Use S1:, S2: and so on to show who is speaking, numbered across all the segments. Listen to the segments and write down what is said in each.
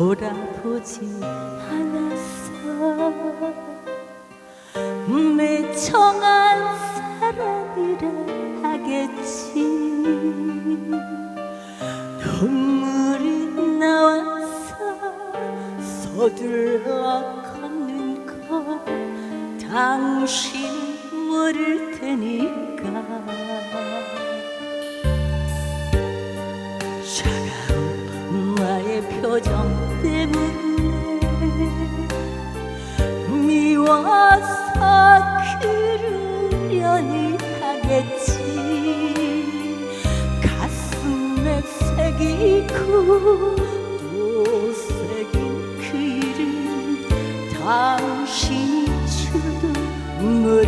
S1: 돌아보지 않았어. 매청한 걷는 거 당신 모를 테니까. 차가운 나의 표정 때문에 미워 서 그러려니 하겠지. 가슴에 새기고 모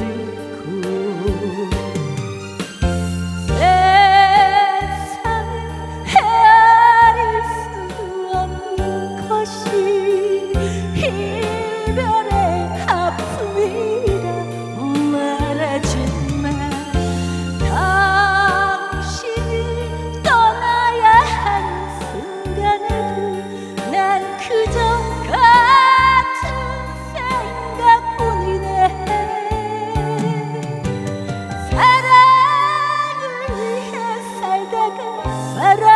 S1: 살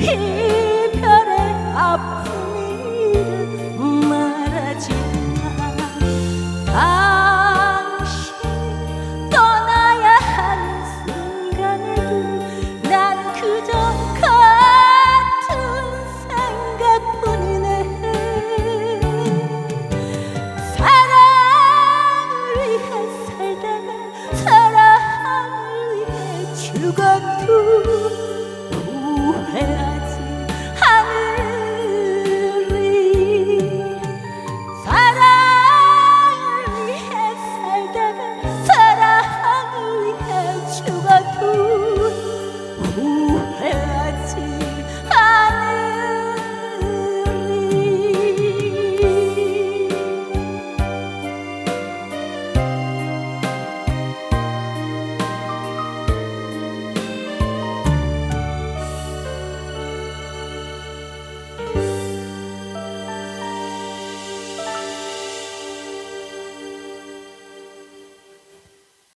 S1: 이별의 아픔이라 말하지만 당신 떠나야 하는 순간에도 난 그저 같은 생각뿐이네. 사랑을 위해 살다가 사랑을 위해 죽어도